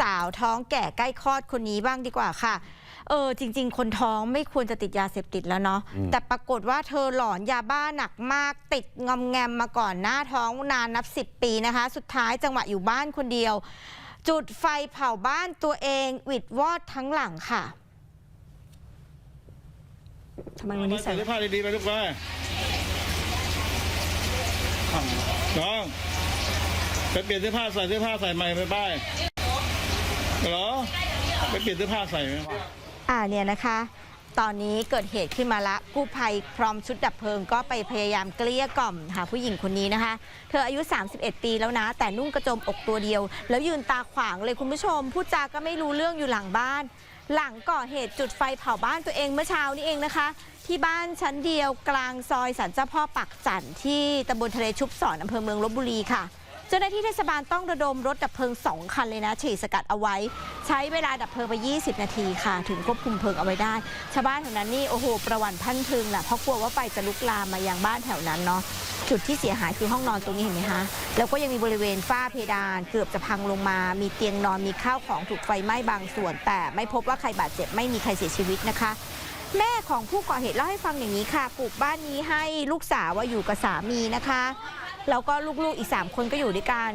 สาวท้องแก่ใกล้คลอดคนนี้บ้างดีกว่าค่ะ เออจริง ๆ คนท้องไม่ควรจะติดยาเสพติดแล้วเนาะอืมแต่ปรากฏว่าเธอหลอนยาบ้าหนักมาก ติดงอมแงมมาก่อนหน้าท้องนานนับ 10 ปีนะคะ สุดท้ายจังหวะอยู่บ้านคนเดียว จุดไฟเผาบ้านตัวเองหวิดวอดทั้งหลังค่ะทำไมวันนี้ใส่ใส่เสื้อผ้าดีๆไปลูกไปน้องไปเปลี่ยนเสื้อผ้าใส่เสื้อผ้าใส่ใหม่ไปบ้าย เหรอไปเปลี่ยนเสื้อผ้าใส่ไหมอ่าเนี่ยนะคะ ตอนนี้เกิดเหตุขึ้นมาละกู้ภัยพร้อมชุดดับเพลิงก็ไปพยายามเกลี้ยกล่อมหาผู้หญิงคนนี้นะคะ เธออายุ 31 ปีแล้วนะ แต่นุ่งกระโจมอกตัวเดียว แล้วยืนตาขวางเลยคุณผู้ชมพูดจาก็ไม่รู้เรื่องอยู่หลังบ้าน หลังก่อเหตุจุดไฟเผาบ้านตัวเองเมื่อเช้านี้เองนะคะ ที่บ้านชั้นเดียวกลางซอยสันเจ้าพ่อปักจันที่ตำบลทะเลชุบสอนอำเภอเมืองลบบุรีค่ะ เจ้าหน้าที่เทศบาลต้องระดมรถดับเพลิง 2 คันเลยนะฉีดสกัดเอาไว้ ใช้เวลาดับเพลิงไป 20 นาทีค่ะ ถึงควบคุมเพลิงเอาไว้ได้ ชาวบ้านแถวนั้นนี่โอ้โห ประวันพรันพึงแหละเพราะกลัวว่าไฟจะลุกลามมายังบ้านแถวนั้นเนาะจุดที่เสียหายคือห้องนอนตรงนี้เห็นไหมคะแล้วก็ยังมีบริเวณฝ้าเพดาน เกือบจะพังลงมา มีเตียงนอนมีข้าวของถูกไฟไหม้บางส่วน แต่ไม่พบว่าใครบาดเจ็บไม่มีใครเสียชีวิตนะคะแม่ของผู้ก่อเหตุเล่าให้ฟังอย่างนี้ค่ะปลูกบ้านนี้ให้ลูกสาวว่าอยู่กับสามีนะคะ แล้วก็ลูกๆอีก 3 คนก็อยู่ด้วยกัน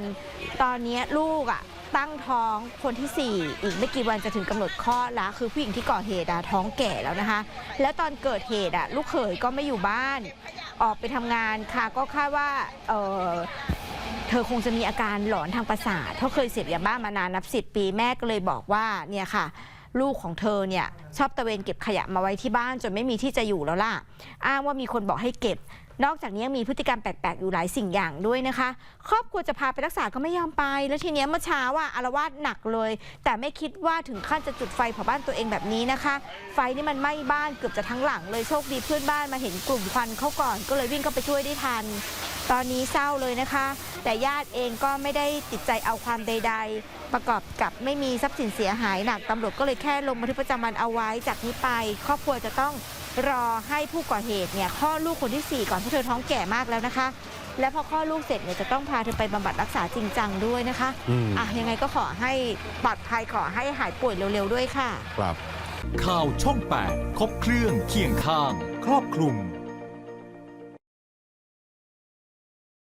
ตอนนี้ลูกอะตั้งท้องคนทีสี่4 อีกไม่กี่วันจะถึงกำหนดคลอดแล้วคือผู้หญิงที่ก่อเหตุอะท้องแก่แล้วนะคะ แล้วตอนเกิดเหตุอะลูกเขยก็ไม่อยู่บ้าน ออกไปทำงานค่ะ ก็คาดว่าเออเธอคงจะมีอาการหลอนทางประสาทเพราะเคยเสพยาบ้ามานานนับสิบปีแม่ก็เลยบอกว่าเนี่ยค่ะลูกของเธอเนี่ยชอบตะเวนเก็บขยะมาไว้ที่บ้านจนไม่มีที่จะอยู่แล้วล่ะ อ้างว่ามีคนบอกให้เก็บ นอกจากนี้ยังมีพฤติกรรมแปลกๆ อยู่หลายสิ่งอย่างด้วยนะคะ ครอบครัวจะพาไปรักษาก็ไม่ยอมไป แล้วทีเนี้ยเมื่อเช้าว่าอารวาสหนักเลย แต่ไม่คิดว่าถึงขั้นจะจุดไฟเผาบ้านตัวเองแบบนี้นะคะ ไฟนี่มันไหม้บ้านเกือบจะทั้งหลังเลยโชคดีเพื่อนบ้านมาเห็นกลุ่มควันเขาก่อน ก็เลยวิ่งเข้าไปช่วยได้ทัน ตอนนี้เศร้าเลยนะคะ แต่ญาติเองก็ไม่ได้ติดใจเอาความใด ๆ ประกอบกับไม่มีทรัพย์สินเสียหายหนักตำรวจก็เลยแค่ลงบันทึกประจำวันเอาไว้จากนี้ไป ครอบครัวจะต้อง รอให้ผู้ก่อเหตุเนี่ยคลอดลูกคนที่ 4 ก่อนเพราะเธอท้องแก่มากแล้วนะคะ และพอคลอดลูกเสร็จเนี่ยจะต้องพาเธอไปบำบัดรักษาจริงจังด้วยนะคะอืม อะยังไงก็ขอให้ปลอดภัยขอให้หายป่วยเร็วๆด้วยค่ะ ครับ ข่าวช่อง 8 ครบเครื่องเคียงข้าง ครอบคลุม